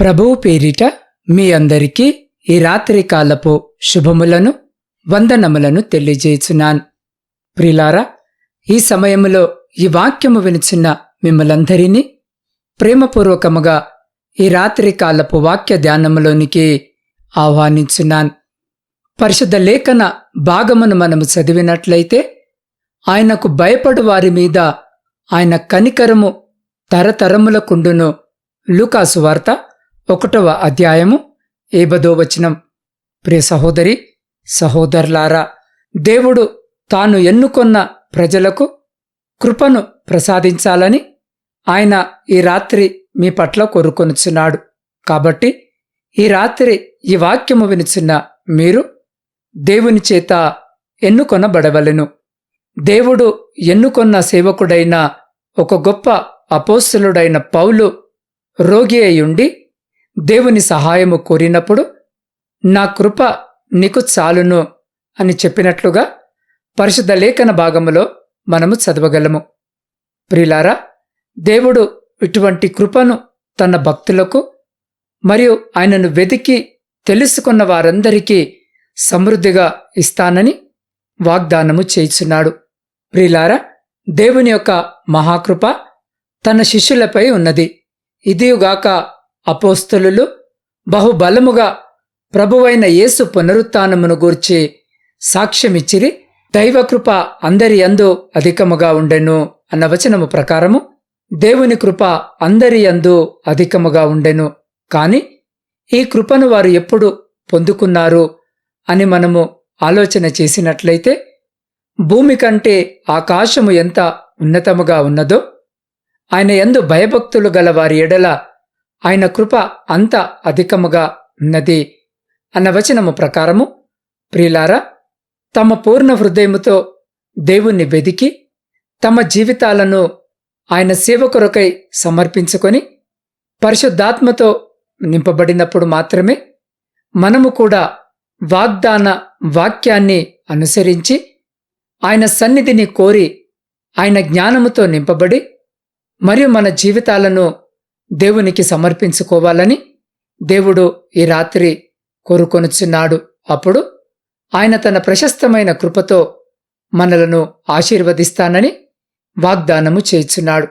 ప్రభువు పేరిట మీ అందరికీ ఈ రాత్రి కాలపు శుభములను వందనములను తెలియజేయుచున్నాను. ప్రిలారా ఈ సమయంలో ఈ వాక్యము వినుచున్న మిమ్మలందరినీ ప్రేమపూర్వకముగా ఈ రాత్రి కాలపు వాక్య ధ్యానములోనికి ఆహ్వానించున్నాను. పరిశుద్ధ లేఖన భాగమును మనము చదివినట్లయితే ఆయనకు భయపడు వారి మీద ఆయన కనికరము తరతరములకుండును లూకాసు వార్త ఒకటవ అధ్యాయము ఏబదో వచనం. ప్రియ సహోదరి సహోదరులారా దేవుడు తాను ఎన్నుకొన్న ప్రజలకు కృపను ప్రసాదించాలని ఆయన ఈ రాత్రి మీ పట్ల కోరుకొనుచున్నాడు. కాబట్టి ఈ రాత్రి ఈ వాక్యము వినుచున్న మీరు దేవుని చేత ఎన్నుకొనబడవలెను. దేవుడు ఎన్నుకొన్న సేవకుడైన ఒక గొప్ప అపోస్తులుడైన పౌలు రోగి అయ్యుండి దేవుని సహాయము కోరినప్పుడు నా కృప నీకు చాలును అని చెప్పినట్లుగా పరిశుద్ధ లేఖన భాగములో మనము చదవగలము. ప్రిలారా దేవుడు ఇటువంటి కృపను తన భక్తులకు మరియు ఆయనను వెతికి తెలుసుకున్న వారందరికీ సమృద్ధిగా ఇస్తానని వాగ్దానము చేయుచున్నాడు. ప్రిలారా దేవుని యొక్క మహాకృప తన శిష్యులపై ఉన్నది. ఇదియుగాక అపోస్తలులు బహుబలముగా ప్రభువైన యేసు పునరుత్నమును గూర్చి సాక్ష్యమిచ్చిరి దైవకృప అందరి యందు అధికముగా ఉండెను అన్న వచనము ప్రకారము దేవుని కృప అందరి యందు అధికముగా ఉండెను. కాని ఈ కృపను వారు ఎప్పుడు పొందుకున్నారు అని మనము ఆలోచన చేసినట్లయితే భూమి కంటే ఆకాశము ఎంత ఉన్నతముగా ఉన్నదో ఆయన ఎందు భయభక్తులు గల వారి ఎడల ఆయన కృప అంత అధికముగా ఉన్నది అన్న వచనము ప్రకారము ప్రియులారా తమ పూర్ణ హృదయముతో దేవుణ్ణి వెదికి తమ జీవితాలను ఆయన సేవ కొరకై సమర్పించుకొని పరిశుద్ధాత్మతో నింపబడినప్పుడు మాత్రమే మనము కూడా వాగ్దాన వాక్యాన్ని అనుసరించి ఆయన సన్నిధిని కోరి ఆయన జ్ఞానముతో నింపబడి మరియు మన జీవితాలను దేవునికి సమర్పించుకోవాలని దేవుడు ఈ రాత్రి కోరుకొనుచున్నాడు. అప్పుడు ఆయన తన ప్రశస్తమైన కృపతో మనలను ఆశీర్వదిస్తానని వాగ్దానము చేయుచున్నాడు.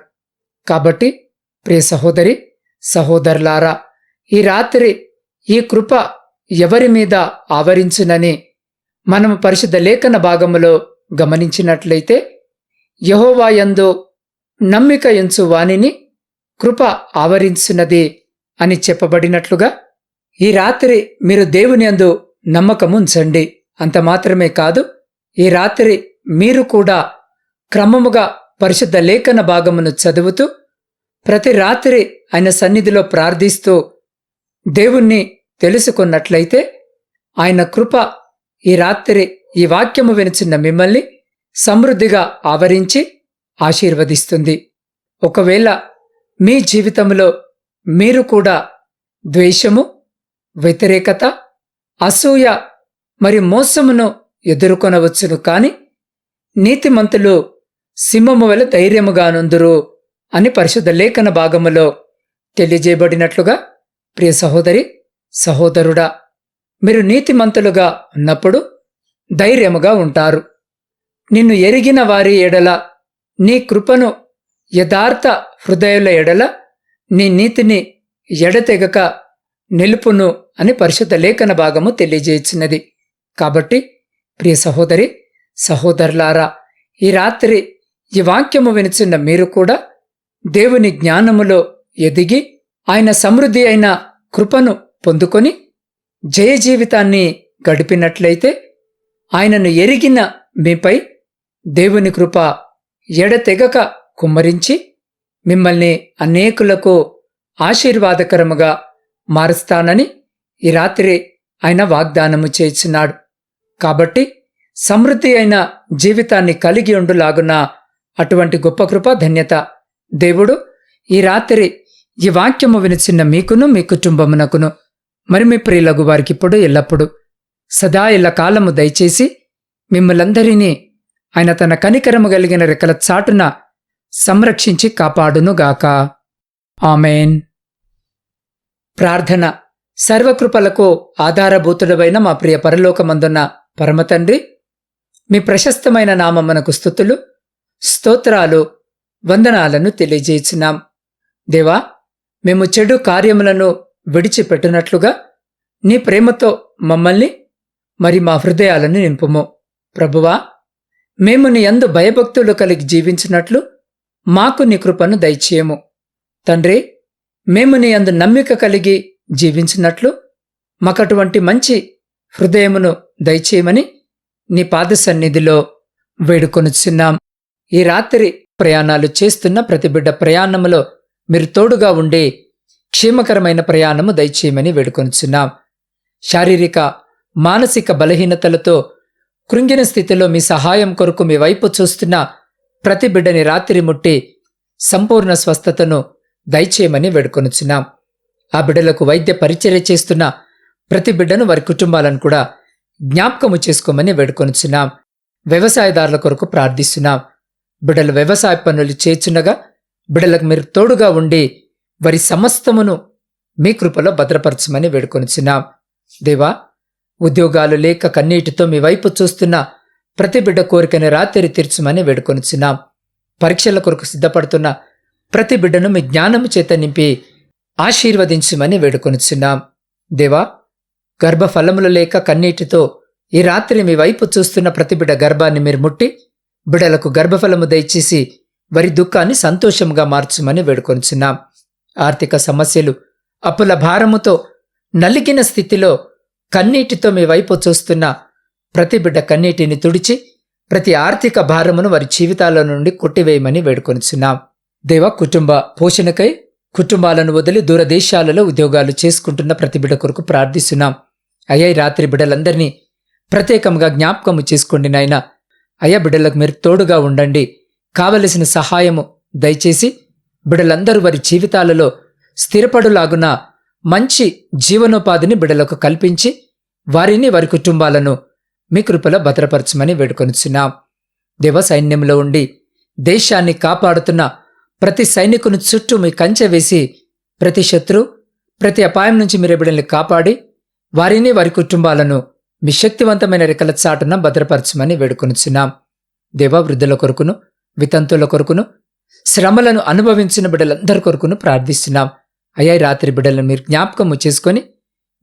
కాబట్టి ప్రియ సహోదరి సహోదరులారా ఈ రాత్రి ఈ కృప ఎవరి మీద ఆవరించునని మనము పరిశుద్ధ లేఖన భాగములో గమనించినట్లయితే యహోవాయందు నమ్మిక ఎంచు వానిని కృప ఆవరించున్నదే అని చెప్పబడినట్లుగా ఈ రాత్రి మీరు దేవుని అందు నమ్మకముంచండి. అంత మాత్రమే కాదు ఈ రాత్రి మీరు కూడా క్రమముగా పరిశుద్ధ లేఖన భాగమును చదువుతూ ప్రతి రాత్రి ఆయన సన్నిధిలో ప్రార్థిస్తూ దేవుణ్ణి తెలుసుకున్నట్లయితే ఆయన కృప ఈ రాత్రి ఈ వాక్యము వినిచిన మిమ్మల్ని సమృద్ధిగా ఆవరించి ఆశీర్వదిస్తుంది. ఒకవేళ మీ జీవితంలో మీరు కూడా ద్వేషము వ్యతిరేకత అసూయ మరి మోసమును ఎదుర్కొనవచ్చును కాని నీతిమంతులు సింహము వల్ల ధైర్యముగానుందురు అని పరిశుద్ధ లేఖన భాగములో తెలియజేయబడినట్లుగా ప్రియ సహోదరి సహోదరుడా మీరు నీతిమంతులుగా ఉన్నప్పుడు ధైర్యముగా ఉంటారు. నిన్ను ఎరిగిన వారి ఎడల నీ కృపను యథార్థ హృదయుల ఎడల నీ నీతిని ఎడతెగక నిలుపును అని పరిశుద్ధ లేఖన భాగము తెలియజేయించినది కాబట్టి ప్రియ సహోదరి సహోదరులారా ఈ రాత్రి ఈ వాక్యము వినిచిన మీరు కూడా దేవుని జ్ఞానములో ఎదిగి ఆయన సమృద్ధి అయిన కృపను పొందుకొని జయ జీవితాన్ని గడిపినట్లయితే ఆయనను ఎరిగిన మీపై దేవుని కృప ఎడతెగక కుమ్మరించి మిమ్మల్ని అనేకులకు ఆశీర్వాదకరముగా మారుస్తానని ఈ రాత్రి ఆయన వాగ్దానము చేస్తున్నాడు కాబట్టి సమృద్ధి అయిన జీవితాన్ని కలిగి ఉండులాగున అటువంటి గొప్ప కృప ధన్యత. దేవుడు ఈ రాత్రి ఈ వాక్యము వినిచిన్న మీకును మీ కుటుంబమునకును మరి మీ ప్రియులగు వారికిప్పుడు ఎల్లప్పుడు సదా ఇళ్ళ కాలము దయచేసి మిమ్మలందరినీ ఆయన తన కనికరము కలిగిన రెక్కల చాటున సంరక్షించి కాపాడునుగాక. ఆమెన్. ప్రార్థన. సర్వకృపలకు ఆధారభూతుడవైన మా ప్రియ పరలోకమందున్న పరమతండ్రి మీ ప్రశస్తమైన నామమ్మనకు స్థుతులు స్తోత్రాలు వందనాలను తెలియజేసినాం దేవా మేము చెడు కార్యములను విడిచిపెట్టినట్లుగా నీ ప్రేమతో మమ్మల్ని మరి మా హృదయాలను నింపుము. ప్రభువా మేము నీ అందు భయభక్తులు కలిగి జీవించినట్లు మాకు నీ కృపను దయచేయము. తండ్రి మేము నీ అందు నమ్మిక కలిగి జీవించినట్లు మాకటువంటి మంచి హృదయమును దయచేయమని నీ పాద సన్నిధిలో వేడుకొనుచున్నాం. ఈ రాత్రి ప్రయాణాలు చేస్తున్న ప్రతి బిడ్డ ప్రయాణములో మీరు తోడుగా ఉండి క్షేమకరమైన ప్రయాణము దయచేయమని వేడుకొనుచున్నాం. శారీరక మానసిక బలహీనతలతో కృంగిన స్థితిలో మీ సహాయం కొరకు మీ వైపు చూస్తున్న ప్రతి బిడ్డని రాత్రి ముట్టి సంపూర్ణ స్వస్థతను దయచేయమని వేడుకొనుచున్నాం. ఆ బిడ్డలకు వైద్య పరిచర్య చేస్తున్న ప్రతి బిడ్డను వారి కుటుంబాలను కూడా జ్ఞాపకము చేసుకోమని వేడుకొనుచున్నాం. వ్యవసాయదారుల కొరకు ప్రార్థిస్తున్నాం. బిడ్డలు వ్యవసాయ పనులు చేర్చుండగా బిడ్డలకు మీరు తోడుగా ఉండి వారి సమస్తమును మీ కృపలో భద్రపరచమని వేడుకొనిచున్నాం. దేవా ఉద్యోగాలు లేక కన్నీటితో మీ వైపు చూస్తున్న ప్రతి బిడ్డ కోరికని రాత్రి తీర్చమని వేడుకొనిచున్నాం. పరీక్షల కొరకు సిద్ధపడుతున్న ప్రతి బిడ్డను మీ జ్ఞానము చేత నింపి ఆశీర్వదించమని వేడుకొనిచున్నాం. దేవా గర్భఫలములు లేక కన్నీటితో ఈ రాత్రి మీ వైపు చూస్తున్న ప్రతి బిడ్డ గర్భాన్ని మీరు ముట్టి బిడలకు గర్భఫలము దయచేసి వారి దుఃఖాన్ని సంతోషంగా మార్చమని వేడుకొనిచున్నాం. ఆర్థిక సమస్యలు అప్పుల భారముతో నలిగిన స్థితిలో కన్నీటితో మీ వైపు చూస్తున్న ప్రతి బిడ్డ కన్నీటిని తుడిచి ప్రతి ఆర్థిక భారమును వారి జీవితాల నుండి కొట్టివేయమని వేడుకొనిచున్నాం. దేవ కుటుంబ పోషణకై కుటుంబాలను వదిలి దూరదేశాలలో ఉద్యోగాలు చేసుకుంటున్న ప్రతి బిడ్డ కొరకు ప్రార్థిస్తున్నాం. అయ్యాయి రాత్రి బిడ్డలందరినీ ప్రత్యేకంగా జ్ఞాపకము చేసుకోండి నాయనా. అయ్యా బిడ్డలకు మీరు తోడుగా ఉండండి. కావలసిన సహాయము దయచేసి బిడ్డలందరూ వారి జీవితాలలో స్థిరపడులాగున మంచి జీవనోపాధిని బిడ్డలకు కల్పించి వారిని వారి కుటుంబాలను మీ కృపలో భద్రపరచమని వేడుకొనిచున్నాం. దేవ సైన్యంలో ఉండి దేశాన్ని కాపాడుతున్న ప్రతి సైనికుని చుట్టూ మీ కంచె వేసి ప్రతి శత్రు ప్రతి అపాయం నుంచి మీరు బిడ్డల్ని కాపాడి వారిని వారి కుటుంబాలను మీ శక్తివంతమైన రెక్కల చాటున భద్రపరచమని వేడుకొనిచున్నాం. దేవ వృద్ధుల కొరకును వితంతుల కొరకును శ్రమలను అనుభవించిన బిడ్డలందరి కొరకును ప్రార్థిస్తున్నాం. అయ్యా రాత్రి బిడ్డలను మీరు జ్ఞాపకము చేసుకొని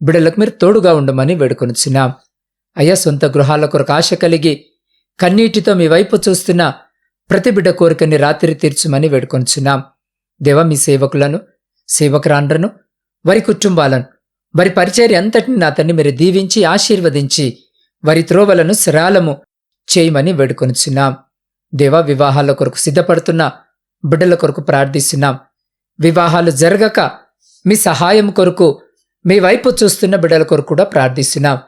బిడ్డలకు మీరు తోడుగా ఉండమని వేడుకొనిచున్నాం. అయ్యా సొంత గృహాల కొరకు ఆశ కలిగి కన్నీటితో మీ వైపు చూస్తున్న ప్రతి బిడ్డ కోరికని రాత్రి తీర్చుమని వేడుకొంచున్నాం. దేవ మీ సేవకులను సేవకురాండ్రను వారి కుటుంబాలను వారి పరిచర్య అంతటిని నా తండ్రి మీరు దీవించి ఆశీర్వదించి వారి త్రోవలను సరాలము చేయమని వేడుకొనిచున్నాం దేవా వివాహాల కొరకు సిద్ధపడుతున్న బిడ్డల కొరకు ప్రార్థిస్తున్నాం. వివాహాలు జరగక మీ సహాయం కొరకు మీ వైపు చూస్తున్న బిడ్డల కొరకు కూడా ప్రార్థిస్తున్నాం.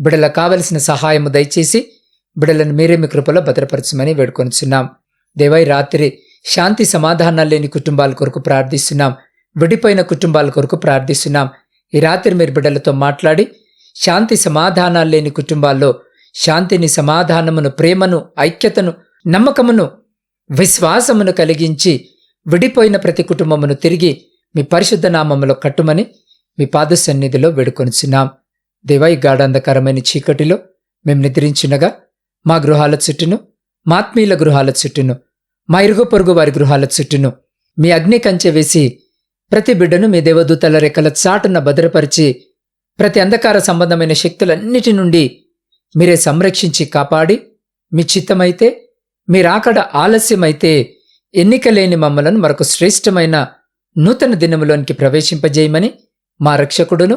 బిడల కావలసిన సహాయము దయచేసి బిడలను మీరే మీ కృపలో భద్రపరచమని వేడుకొనిచున్నాం. దేవై రాత్రి శాంతి సమాధానాలు లేని కుటుంబాల కొరకు ప్రార్థిస్తున్నాం. విడిపోయిన కుటుంబాల కొరకు ప్రార్థిస్తున్నాం. ఈ రాత్రి మీరు బిడ్డలతో మాట్లాడి శాంతి సమాధానాలు లేని కుటుంబాల్లో శాంతిని సమాధానమును ప్రేమను ఐక్యతను నమ్మకమును విశ్వాసమును కలిగించి విడిపోయిన ప్రతి కుటుంబమును తిరిగి మీ పరిశుద్ధ నామములో కట్టుమని మీ పాద సన్నిధిలో వేడుకొనిచున్నాం. దేవా ఈ గాఢాంధకరమైన చీకటిలో మేము నిద్రించినగా మా గృహాల చుట్టూను మాత్మీయుల గృహాల చుట్టూను మా ఇరుగు పొరుగు వారి గృహాల చుట్టూను మీ అగ్ని కంచె వేసి ప్రతి బిడ్డను మీ దేవదూతల రెక్కల చాటున భద్రపరిచి ప్రతి అంధకార సంబంధమైన శక్తులన్నిటి నుండి మీరే సంరక్షించి కాపాడి మీ చిత్తమైతే మీరాకడ ఆలస్యమైతే ఎన్నికలేని మమ్మలను మరొక శ్రేష్టమైన నూతన దినములోనికి ప్రవేశింపజేయమని మా రక్షకుడును